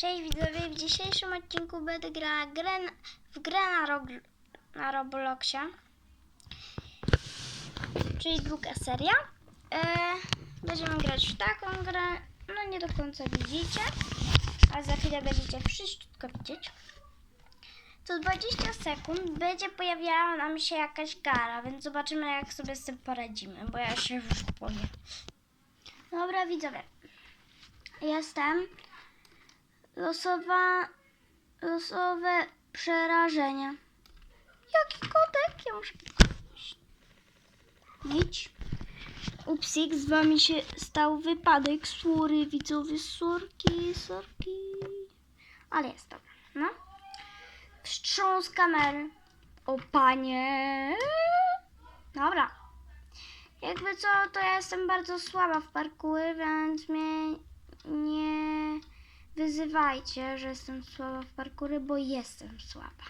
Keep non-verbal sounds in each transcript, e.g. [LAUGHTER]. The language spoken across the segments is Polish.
Cześć widzowie, w dzisiejszym odcinku będę grała grę, w grę na, Rog- na Robloxie. Czyli druga seria. E, będziemy grać w taką grę, no nie do końca widzicie, a za chwilę będziecie wszystko widzieć. Co 20 sekund będzie pojawiała nam się jakaś gara, więc zobaczymy jak sobie z tym poradzimy, bo ja się już boję. Dobra widzowie, jestem. Losowa, losowe przerażenie. Jaki kotek? Ja muszę. Idź. Upsik, z wami się stał wypadek. Sorry, widzowie, sorki, sorki. Ale jest dobra, no. Wstrząs kamery. O panie. Dobra. Jakby co, to ja jestem bardzo słaba w parkury, więc mnie nie wyzywajcie, że jestem słaba w parkury, bo jestem słaba.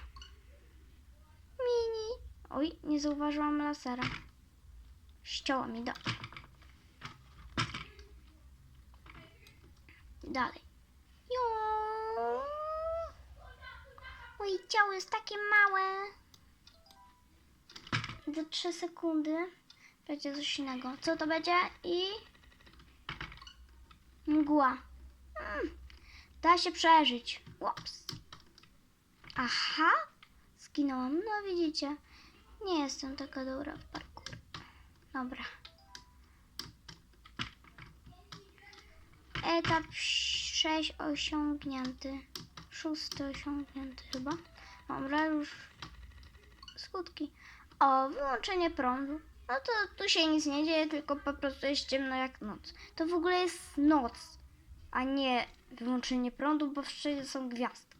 Mini. Oj, nie zauważyłam lasera. Ścięła mi do. Dalej. Ju. Moje ciało jest takie małe. Za 3 sekundy będzie coś innego. Co to będzie? I mgła. Mm, da się przeżyć. Ups. Aha, zginęłam. No widzicie, nie jestem taka dobra w parkour. Dobra. Etap 6 osiągnięty. Szósty osiągnięty chyba. Dobra, już skutki. O, wyłączenie prądu. No to tu się nic nie dzieje, tylko po prostu jest ciemno jak noc. To w ogóle jest noc, a nie wyłączenie prądu, bo wszędzie są gwiazdy.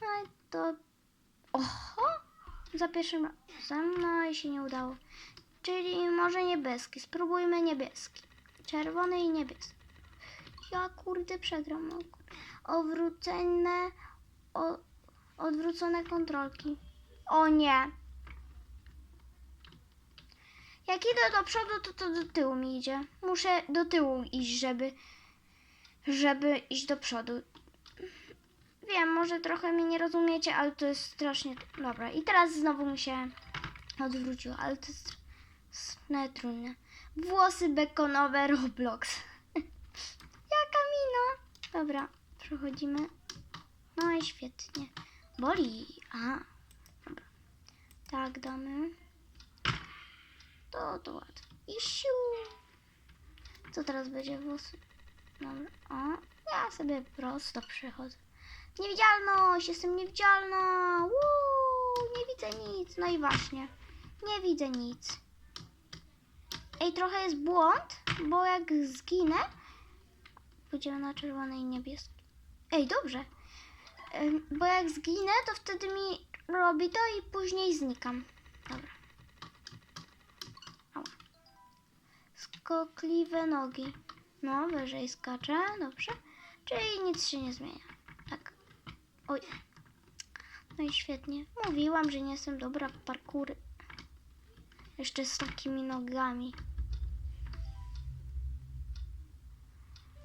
No i to... Oho! Za pierwszym razem, no i się nie udało. Czyli może niebieski. Spróbujmy niebieski. Czerwony i niebieski. Ja kurde przegram. Odwrócone... O, odwrócone kontrolki. O nie! Jak idę do przodu, to to do tyłu mi idzie. Muszę do tyłu iść, żeby, żeby iść do przodu. Wiem, może trochę mnie nie rozumiecie, ale to jest strasznie... Dobra, i teraz znowu mi się odwróciło, ale to jest strasznie trudne. Włosy bekonowe [LAUGHS] Roblox. Jaka mina. Dobra, przechodzimy. No i świetnie. Boli. Aha. Dobra. Tak, damy. To, to łatwo. I siu. Co teraz będzie włosy? Dobra. O, ja sobie prosto przechodzę. Niewidzialność! Jestem niewidzialna! Woo, nie widzę nic. No i właśnie. Nie widzę nic. Ej, trochę jest błąd, bo jak zginę, pójdziemy na czerwony i niebieski. Ej, dobrze. Bo jak zginę, to wtedy mi robi to i później znikam. Dobra. Skokliwe nogi. No, wyżej skaczę, dobrze. Czyli nic się nie zmienia. Tak. Oj. No i świetnie. Mówiłam, że nie jestem dobra w parkury. Jeszcze z takimi nogami.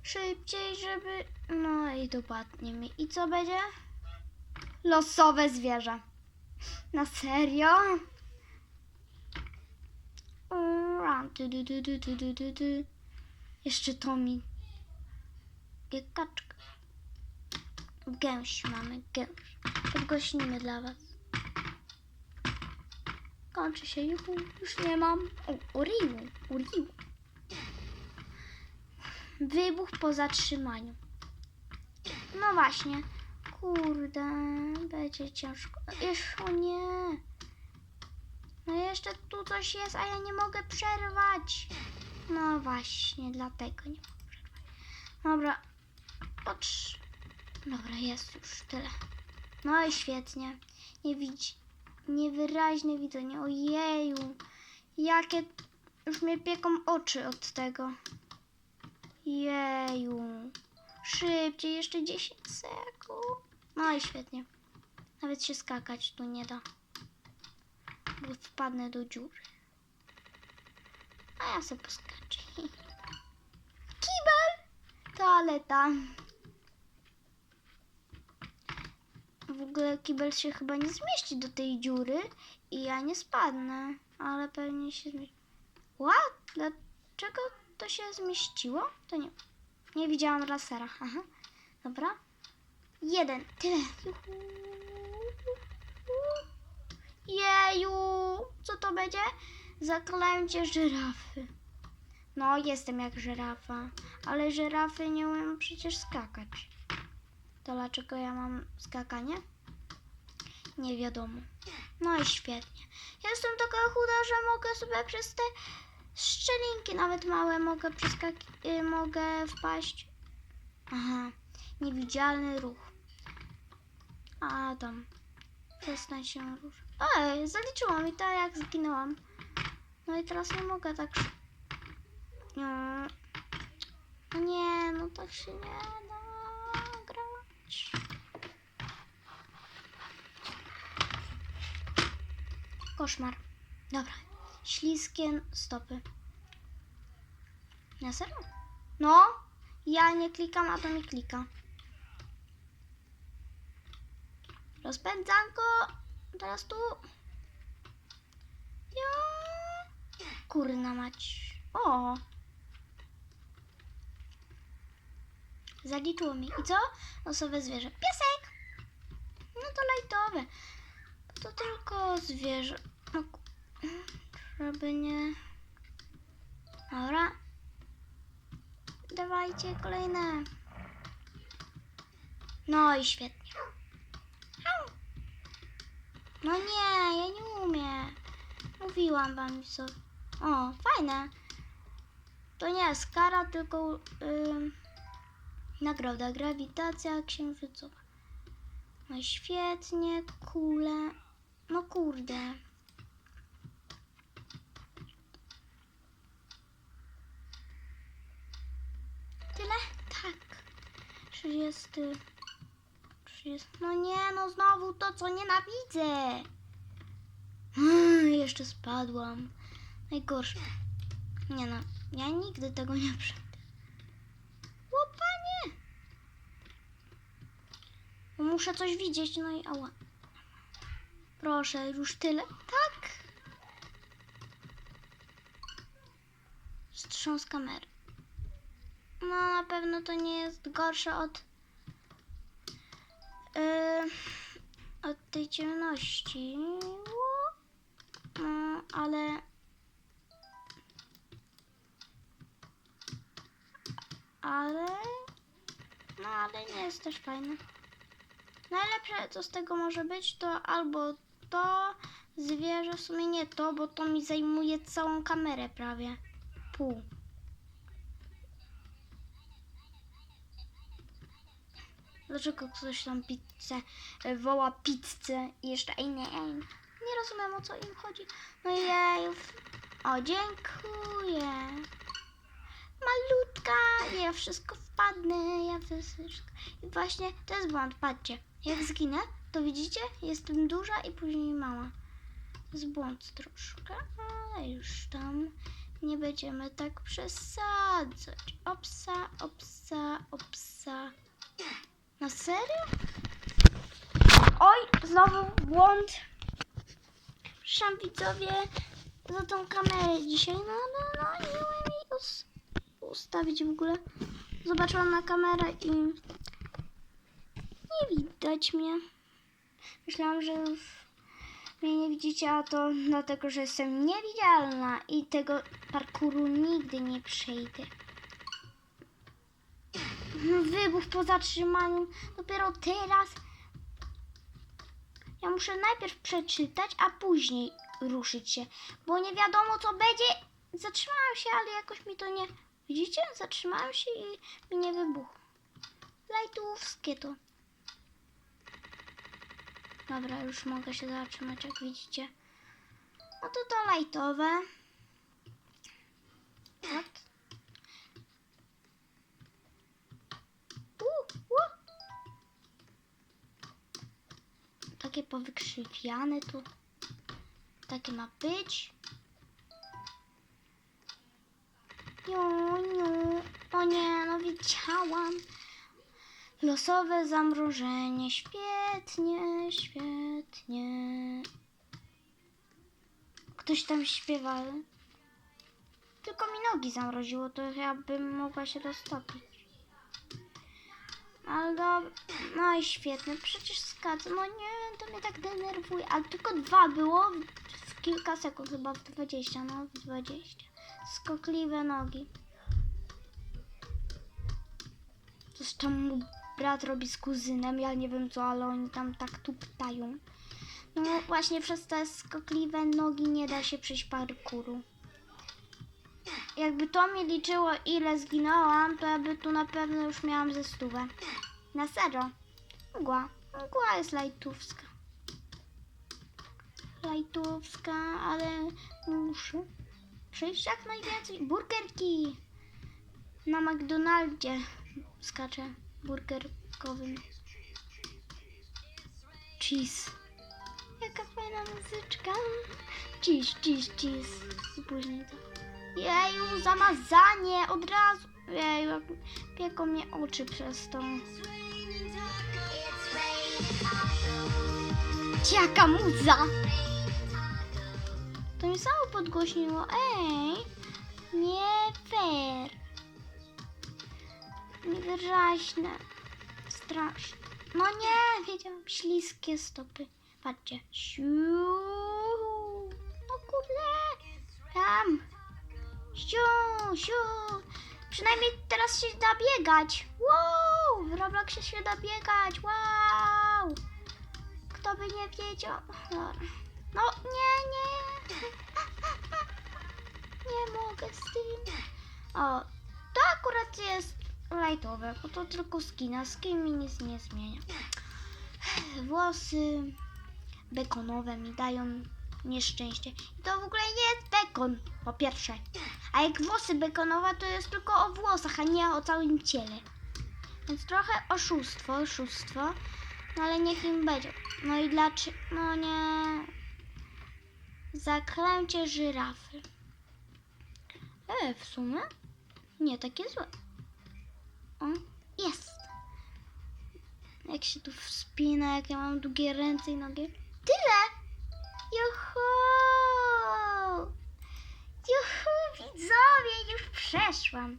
Szybciej, żeby... No i dopadnie mi. I co będzie? Losowe zwierzę. Na serio? Run. Du, du, du, du, du, du, du. Jeszcze to mi. Giekaczka. Gęś mamy, gęś. Podgłośnimy dla was. Kończy się, juhu, już nie mam. O, uriło, uriło. Wybuch po zatrzymaniu. No właśnie. Kurde, będzie ciężko. Jeszcze nie. No jeszcze tu coś jest, a ja nie mogę przerwać. No właśnie, dlatego nie mogę przerwać. Dobra. Patrz. Dobra, jest już tyle. No i świetnie. Nie widzi. Niewyraźne widzenie. Ojeju. Jakie... Już mnie pieką oczy od tego. Jeju. Szybciej, jeszcze 10 sekund. No i świetnie. Nawet się skakać tu nie da. Bo wpadnę do dziury. A ja sobie poskaczę. Kibel! Toaleta. w ogóle kibel się chyba nie zmieści do tej dziury i ja nie spadnę, ale pewnie się zmieści. What? Dlaczego to się zmieściło? To nie. Nie widziałam lasera. [LAUGHS] Aha. Dobra. Jeden. Tyle. Jeju. Co to będzie? Zaklęcie żyrafy. No, jestem jak żyrafa, ale żyrafy nie umiem przecież skakać. To dlaczego ja mam skakanie? Nie wiadomo. No i świetnie. Jestem taka chuda, że mogę sobie przez te szczelinki, nawet małe, mogę przeskaki- y, mogę wpaść. Aha, niewidzialny ruch. A tam, przestań się ruszać. Ej, zaliczyło mi to, jak zginęłam. No i teraz nie mogę tak. No nie, no tak się nie da grać. Koszmar. Dobra. Śliskie stopy. Na serio? No, ja nie klikam, a to mi klika. Rozpędzanko. Teraz tu. Ja. Kurna mać. O. Zaliczyło mi. I co? Losowe zwierzę. Piesek! No to lajtowe. To tylko zwierzę. No, żeby nie... Dobra. Dawajcie kolejne. No i świetnie. No nie, ja nie umiem. Mówiłam wam co. O, fajne. To nie jest kara, tylko ym, nagroda. Grawitacja księżycowa. No świetnie, kule. No kurde. Tyle? Tak. 30. 30. No nie, no znowu to, co nienawidzę. Mm, jeszcze spadłam. Najgorsze. Nie no, ja nigdy tego nie przejdę. Łopanie! Muszę coś widzieć, no i ała. Proszę, już tyle. Tak. Wstrząs kamery. No na pewno to nie jest gorsze od yy, od tej ciemności. No, ale ale no ale nie jest też fajne. Najlepsze co z tego może być to albo to zwierzę, w sumie nie to, bo to mi zajmuje całą kamerę prawie. Pół. Dlaczego ktoś tam pizzę, e, woła pizzę i jeszcze inne im? Nie rozumiem o co im chodzi. No jej. O, dziękuję. Malutka, ja wszystko wpadnę, ja wszystko. I właśnie to jest błąd, patrzcie. Jak zginę, to widzicie, jestem duża i później mała. Jest błąd troszkę, ale już tam nie będziemy tak przesadzać. Opsa, opsa, opsa. Na serio? Oj, znowu błąd. Przepraszam widzowie za tą kamerę dzisiaj. No, no, no, jej us- ustawić w ogóle. Zobaczyłam na kamerę i nie widać mnie. Myślałam, że mnie nie widzicie, a to dlatego, że jestem niewidzialna i tego parkuru nigdy nie przejdę. Wybuch po zatrzymaniu. Dopiero teraz. Ja muszę najpierw przeczytać, a później ruszyć się. Bo nie wiadomo co będzie. Zatrzymałam się, ale jakoś mi to nie. Widzicie? Zatrzymałam się i mi nie wybuchło. Lajtówskie to. Dobra, już mogę się zatrzymać, jak widzicie. No to to lajtowe. Takie powykrzywiane tu. Takie ma być. Jo, jo. O nie, no wiedziałam. Losowe zamrożenie. Świetnie, świetnie. Ktoś tam śpiewał. Tylko mi nogi zamroziło, to ja bym mogła się roztopić. Ale dobra. No i świetnie, przecież skacę. No nie, to mnie tak denerwuje. Ale tylko dwa było w kilka sekund, chyba w 20, no w 20. Skokliwe nogi. Coś tam mój brat robi z kuzynem, ja nie wiem co, ale oni tam tak tuptają. No właśnie przez te skokliwe nogi nie da się przejść parkuru. Jakby to mi liczyło ile zginęłam, to ja by tu na pewno już miałam ze stówę. Na serio. Mgła. Mgła jest lajtówska. Lajtówska, ale muszę przejść jak najwięcej. Burgerki. Na McDonaldzie skaczę burgerkowym. Cheese. Jaka fajna muzyczka. Cheese, cheese, cheese. I później to. Jeju, zamazanie od razu. Jeju, pieką mnie oczy przez to. Jaka muza! Samo podgłośniło. Ej, nie fair. Niewyraźne. Straszne. No nie, wiedziałam. Śliskie stopy. Patrzcie. Siu. O kurde. Tam. Siu, siu. Przynajmniej teraz się da biegać. Wow! W Robloxie się da biegać. Wow! Kto by nie wiedział? No nie, nie. Nie mogę z tym. O, to akurat jest lightowe, bo to tylko skina. Skin mi nic nie zmienia. Włosy bekonowe mi dają nieszczęście. I to w ogóle nie jest bekon, po pierwsze. A jak włosy bekonowe, to jest tylko o włosach, a nie o całym ciele. Więc trochę oszustwo, oszustwo. No ale niech im będzie. No i dlaczego? No nie. Zaklęcie żyrafy. E, w sumie? Nie takie złe. O, jest. Jak się tu wspina, jak ja mam długie ręce i nogi. Tyle! Juhu! Juhu, widzowie, już przeszłam.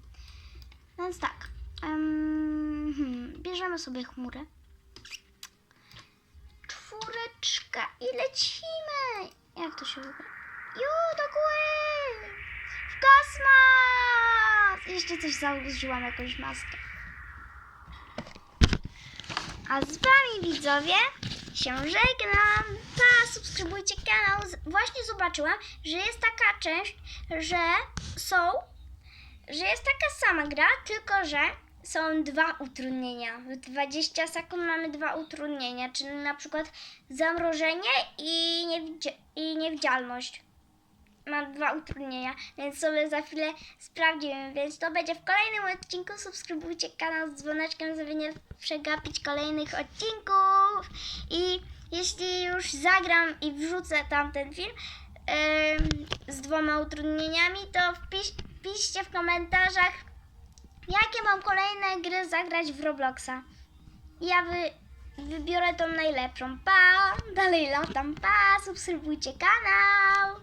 Więc tak. hmm, bierzemy sobie chmurę. Czwóreczka i lecimy! Jak to się wygląda? Ju, do góry! W kosmos! Jeszcze coś założyłam, jakąś maskę. A z wami widzowie się żegnam. Pa, subskrybujcie kanał. Właśnie zobaczyłam, że jest taka część, że są, że jest taka sama gra, tylko że są dwa utrudnienia. W 20 sekund mamy dwa utrudnienia, czyli na przykład zamrożenie i, niewidzi- i niewidzialność. Mam dwa utrudnienia, więc sobie za chwilę sprawdzimy, więc to będzie w kolejnym odcinku. Subskrybujcie kanał z dzwoneczkiem, żeby nie przegapić kolejnych odcinków. I jeśli już zagram i wrzucę tam ten film em, z dwoma utrudnieniami, to wpisz, w komentarzach, jakie mam kolejne gry zagrać w Robloxa. Ja wy, wybiorę tą najlepszą. Pa! Dalej latam. Pa! Subskrybujcie kanał.